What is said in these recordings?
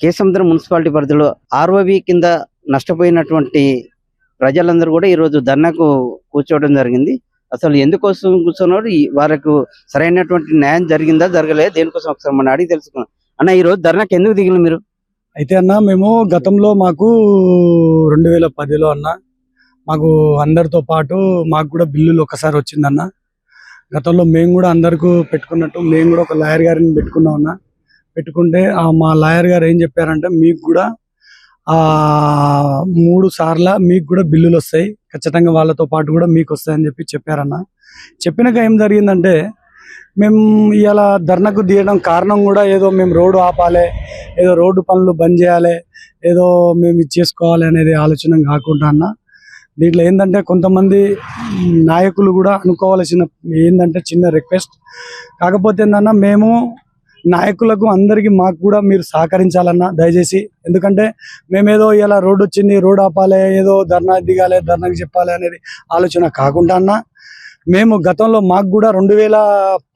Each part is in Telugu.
కేసముద్రం మున్సిపాలిటీ పరిధిలో ఆర్ఓబి కింద నష్టపోయినటువంటి ప్రజలందరూ కూడా ఈరోజు ధర్నాకు కూర్చోవడం జరిగింది. అసలు ఎందుకోసం కూర్చున్నారు? వారికి సరైనటువంటి న్యాయం జరిగిందా జరగలేదు? దేనికోసం ఒకసారి మనం అడిగి తెలుసుకున్నాం అన్న ఈ రోజు ధర్నాకి ఎందుకు దిగిన మీరు? అయితే అన్న మేము గతంలో మాకు రెండు వేల పదిలో అన్న మాకు అందరితో పాటు మాకు కూడా బిల్లులు ఒకసారి వచ్చిందన్న. గతంలో మేము కూడా అందరికీ పెట్టుకున్నట్టు మేము కూడా ఒక లాయర్ గారిని పెట్టుకున్నాం అన్న. పెట్టుకుంటే ఆ మా లాయర్ గారు ఏం చెప్పారంటే మీకు కూడా ఆ మూడు సార్ల మీకు కూడా బిల్లులు వస్తాయి. ఖచ్చితంగా వాళ్ళతో పాటు కూడా మీకు వస్తాయని చెప్పి చెప్పారన్న. చెప్పినాక ఏం జరిగిందంటే మేము ఇలా ధర్నకు తీయడం కారణం కూడా ఏదో మేము రోడ్డు ఆపాలి ఏదో రోడ్డు పనులు బంద్ చేయాలి ఏదో మేము ఇది చేసుకోవాలి అనేది ఆలోచన కాకుండా అన్న. దీంట్లో ఏంటంటే కొంతమంది నాయకులు కూడా అనుకోవాల్సిన ఏంటంటే చిన్న రిక్వెస్ట్. కాకపోతే ఏంటన్నా మేము నాయకులకు అందరికీ మాకు కూడా మీరు సహకరించాలన్న దయచేసి. ఎందుకంటే మేమేదో ఇలా రోడ్డు వచ్చింది రోడ్ ఆపాలి ఏదో ధర్నా దిగాలి ధర్నాకి చెప్పాలి అనేది ఆలోచన కాకుండా అన్న మేము గతంలో మాకు కూడా రెండు వేల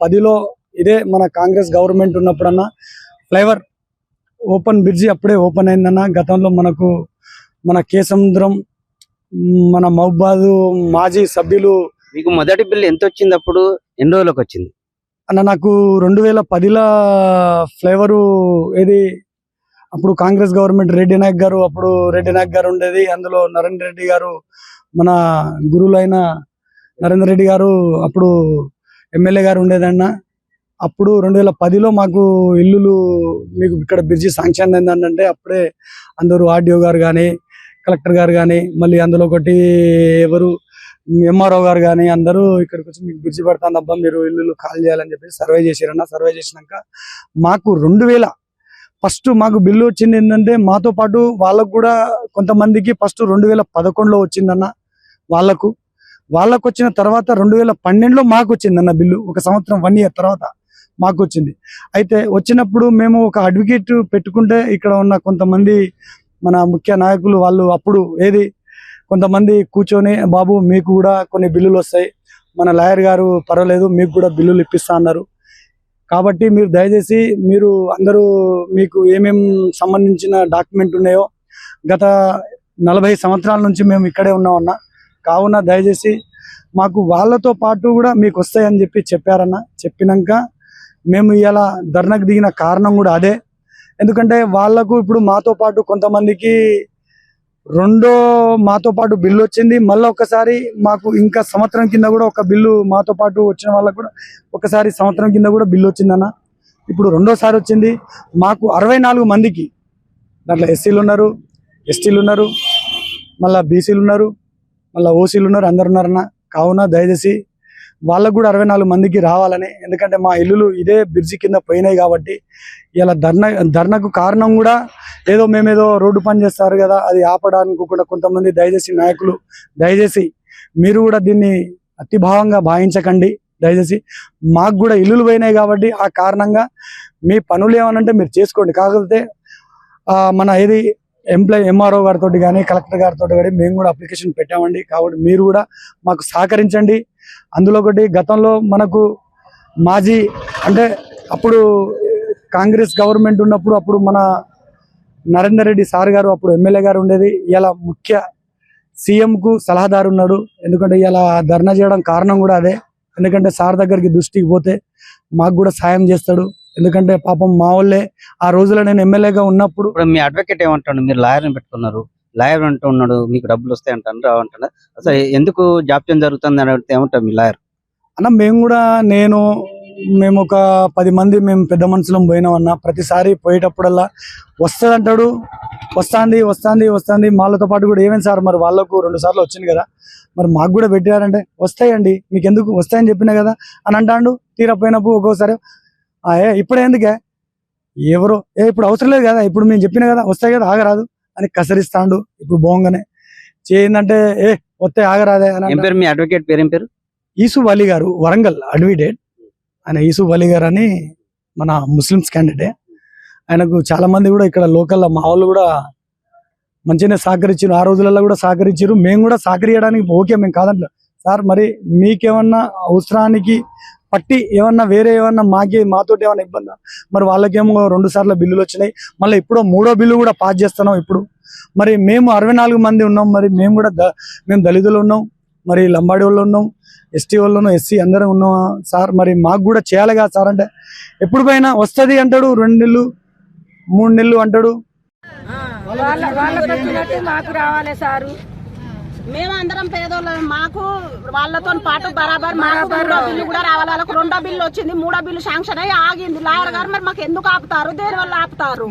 పదిలో ఇదే మన కాంగ్రెస్ గవర్నమెంట్ ఉన్నప్పుడన్నా ఫ్లైవర్ ఓపెన్ బ్రిడ్జి అప్పుడే ఓపెన్ అయిందన్న గతంలో మనకు మన కేసముద్రం మన మహబాదు మాజీ సభ్యులు మీకు మొదటి బిల్లు ఎంత వచ్చింది అప్పుడు? ఎన్ని రోజులకు వచ్చింది? అన్న నాకు రెండు వేల పదిల ఫ్లేవరు ఏది? అప్పుడు కాంగ్రెస్ గవర్నమెంట్ రెడ్డి నాయక్ గారు అప్పుడు రెడ్డి నాయక్ గారు ఉండేది. అందులో నరేంద్ర రెడ్డి గారు మన గురువులైన నరేంద్ర రెడ్డి గారు అప్పుడు ఎమ్మెల్యే గారు ఉండేదన్న అప్పుడు రెండు వేల పదిలో మాకు ఇల్లులు మీకు ఇక్కడ బ్రిడ్జి శాంక్షన్ అయిందంటే అప్పుడే అందరూ ఆర్డీఓ గారు కానీ కలెక్టర్ గారు కానీ మళ్ళీ అందులో ఒకటి ఎవరు ఎంఆర్ఓ గారు కానీ అందరూ ఇక్కడికి వచ్చి మీకు బ్రిడ్జి పడతాను మీరు ఇల్లు కాల్ చేయాలని చెప్పి సర్వే చేశారన్న సర్వే చేసినాక మాకు రెండు వేల ఫస్ట్ మాకు బిల్లు వచ్చింది ఏంటంటే మాతో పాటు వాళ్ళకు కూడా కొంతమందికి ఫస్ట్ రెండు వేల పదకొండులో వచ్చిందన్న వాళ్ళకు. వాళ్ళకు వచ్చిన తర్వాత రెండు వేల పన్నెండులో మాకు వచ్చిందన్న బిల్లు ఒక సంవత్సరం వన్ ఇయర్ తర్వాత మాకు వచ్చింది. అయితే వచ్చినప్పుడు మేము ఒక అడ్వకేట్ పెట్టుకుంటే ఇక్కడ ఉన్న కొంతమంది మన ముఖ్య నాయకులు వాళ్ళు అప్పుడు ఏది కొంతమంది కూర్చొని బాబు మీకు కూడా కొన్ని బిల్లులు వస్తాయి. మన లాయర్ గారు పర్వాలేదు మీకు కూడా బిల్లులు ఇప్పిస్తా అన్నారు. కాబట్టి మీరు దయచేసి మీరు అందరూ మీకు ఏమేం సంబంధించిన డాక్యుమెంట్ ఉన్నాయో గత నలభై సంవత్సరాల నుంచి మేము ఇక్కడే ఉన్నామన్న కావున దయచేసి మాకు వాళ్ళతో పాటు కూడా మీకు వస్తాయని చెప్పి చెప్పారన్న. చెప్పినాక మేము ఇలా ధర్నకు దిగిన కారణం కూడా అదే. ఎందుకంటే వాళ్ళకు ఇప్పుడు మాతో పాటు కొంతమందికి రెండో మాతో పాటు బిల్లు వచ్చింది. మళ్ళీ ఒకసారి మాకు ఇంకా సంవత్సరం కింద కూడా ఒక బిల్లు మాతో పాటు వచ్చిన వాళ్ళకు కూడా ఒకసారి సంవత్సరం కింద కూడా బిల్లు వచ్చిందన్న. ఇప్పుడు రెండోసారి వచ్చింది. మాకు అరవై నాలుగు మందికి దాంట్లో ఎస్సీలు ఉన్నారు ఎస్టీలు ఉన్నారు మళ్ళీ బీసీలు ఉన్నారు మళ్ళీ ఓసీలు ఉన్నారు అందరు ఉన్నారన్న. కావున దయచేసి వాళ్ళకు కూడా అరవై నాలుగు మందికి రావాలని. ఎందుకంటే మా ఇల్లులు ఇదే బ్రిడ్జి కింద పోయినాయి కాబట్టి ఇలా ధర్నా ధర్నకు కారణం కూడా ఏదో మేమేదో రోడ్డు పని చేస్తారు కదా అది ఆపడానికి కూడా కొంతమంది దయచేసి నాయకులు దయచేసి మీరు కూడా దీన్ని అతిభావంగా భావించకండి దయచేసి. మాకు కూడా ఇల్లులు పోయినాయి కాబట్టి ఆ కారణంగా మీ పనులు ఏమనంటే మీరు చేసుకోండి. కాకపోతే మన ఏది ఎంప్లాయ్ ఎంఆర్ఓ గారితో కానీ కలెక్టర్ గారితో కానీ మేము కూడా అప్లికేషన్ పెట్టామండి. కాబట్టి మీరు కూడా మాకు సహకరించండి. అందులో ఒకటి గతంలో మనకు మాజీ అంటే అప్పుడు కాంగ్రెస్ గవర్నమెంట్ ఉన్నప్పుడు అప్పుడు మన నరేందర్ రెడ్డి సార్ గారు అప్పుడు ఎమ్మెల్యే గారు ఉండేది. ఇలా ముఖ్య సీఎంకు సలహాదారు ఉన్నాడు. ఎందుకంటే ఇలా ధర్నా చేయడం కారణం కూడా అదే. ఎందుకంటే సార్ దగ్గరికి దృష్టికి పోతే మాకు కూడా సాయం చేస్తాడు. ఎందుకంటే పాపం మా వాళ్ళే ఆ రోజులో నేను ఎమ్మెల్యేగా ఉన్నప్పుడు మీ అడ్వకేట్ ఏమంటాడు? మీరు లాయర్ని పెట్టుకున్నారు. లాయర్ అంటూ ఉన్నాడు మీకు డబ్బులు వస్తాయి అంటాను రావంటాడు అసలు ఎందుకు జాప్యం జరుగుతుంది అని అడిగితే ఏమంటారు మీ లాయర్? అన్న మేము కూడా నేను మేము ఒక పది మంది మేము పెద్ద మనుషులం పోయినామన్న ప్రతిసారి పోయేటప్పుడల్లా వస్తుందంటాడు వస్తాంది వస్తాంది వస్తాంది. వాళ్ళతో పాటు కూడా ఏమేమి సార్ మరి వాళ్ళకు రెండు సార్లు వచ్చింది కదా మరి మాకు కూడా పెట్టారంటే వస్తాయండి మీకు ఎందుకు వస్తాయని చెప్పినా కదా? అని అంటాడు తీరపోయినప్పుడు ఒక్కోసారి "ఆ, ఏ ఇప్పుడు ఎందుకే? ఎవరో? ఏ ఇప్పుడు అవసరం లేదు కదా ఇప్పుడు మేము చెప్పినా కదా వస్తాయి కదా ఆగరాదు. అని కసరిస్తాడు. ఇప్పుడు బాగుంగానే చేయిందంటే ఏ వస్తే ఆగరాదే అని. పేరు? మీ అడ్వకేట్ పేరు ఏం పేరు? ఈసు అలీ గారు వరంగల్ అడ్వకేట్. ఆయన ఈసు అలీ గారు అని మన ముస్లిమ్స్ క్యాండిడేట్ ఆయనకు చాలా మంది కూడా ఇక్కడ లోకల్ మా వాళ్ళు కూడా మంచిగానే సహకరించారు. ఆ రోజులలో కూడా సహకరించారు. మేము కూడా సహకరించడానికి ఓకే మేము కాదంటే సార్ మరి మీకేమన్నా అవసరానికి పట్టి ఏమన్నా వేరే ఏమన్నా మాకే మాతోటి ఏమన్నా ఇబ్బంది? మరి వాళ్ళకేమో రెండు సార్లు బిల్లులు వచ్చినాయి. మళ్ళీ ఇప్పుడు మూడో బిల్లు కూడా పాస్ చేస్తున్నాం ఇప్పుడు. మరి మేము అరవై నాలుగు మంది ఉన్నాం. మరి మేము కూడా మేము దళితులు ఉన్నాం. మరి లంబాడి వాళ్ళు ఉన్నాం. ఎస్టీ వాళ్ళు ఎస్సీ అందరం ఉన్నాం. సార్ మరి మాకు కూడా చేయాలి కదా సార్ అంటే. ఎప్పుడు పైన వస్తుంది అంటాడు రెండు నెలలు మూడు నెలలు అంటాడు. వాళ్ళకి వచ్చినట్టు మాకు రావాలి సారు. మేమందరం పేదోళ్ళం. మాకు వాళ్ళతో పాటు బరాబర్ మాకు బిల్లు కూడా రావాలి. వాళ్ళకు రెండో బిల్లు వచ్చింది మూడో బిల్లు శాంక్షన్ అయ్యి ఆగింది. లాయర్ గారు మరి మాకు ఎందుకు ఆపుతారు? దేని వల్ల ఆపుతారు?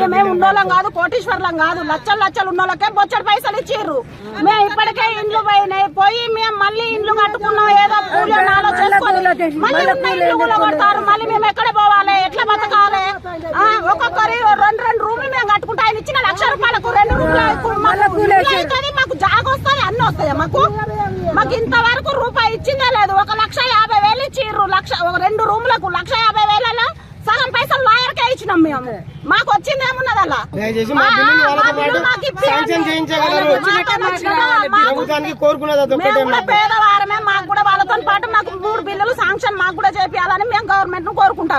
మేమేం ఉన్నోళ్ళం కాదు కోటీశ్వర్లం కాదు. లచ్చలు లచ్చలు ఉన్నోళ్ళకే బొచ్చడి పైసలు ఇచ్చిర్రు. మేము ఇప్పటికే ఇండ్లు పోయినాయి. పోయి మేము మళ్ళీ ఇండ్లు కట్టుకున్నాం. ఏదో చేసుకొని మళ్ళీ ఉన్న ఇండ్లు కూడా కొడతారు. మళ్ళీ మేము ఎక్కడ పోవాలి? ఎట్లా బతకాలి? ఒక్కొక్కరి రెండు రెండు రూమ్లు మేము కట్టుకుంటే ఆయన ఇచ్చిన లక్ష రూపాయలకు రెండు రూపాయలు అన్ని వస్తాయి? మాకు మాకు ఇంతవరకు రూపాయి ఇచ్చిందే లేదు. ఒక లక్ష యాభై వేలు ఇచ్చిర్రు లక్ష ఒక రెండు రూములకు లక్ష యాభై వేలలో సగం పైసలు లాయర్కే ఇచ్చినాం మేము. మాకు వచ్చింది ఏమున్నది అలా పేదవారమే మాకు కూడా వాళ్ళతో పాటు మాకు మూడు బిల్లులు శాంక్షన్ మాకు కూడా చేపియాలని మేము గవర్నమెంట్ను కోరుకుంటాం.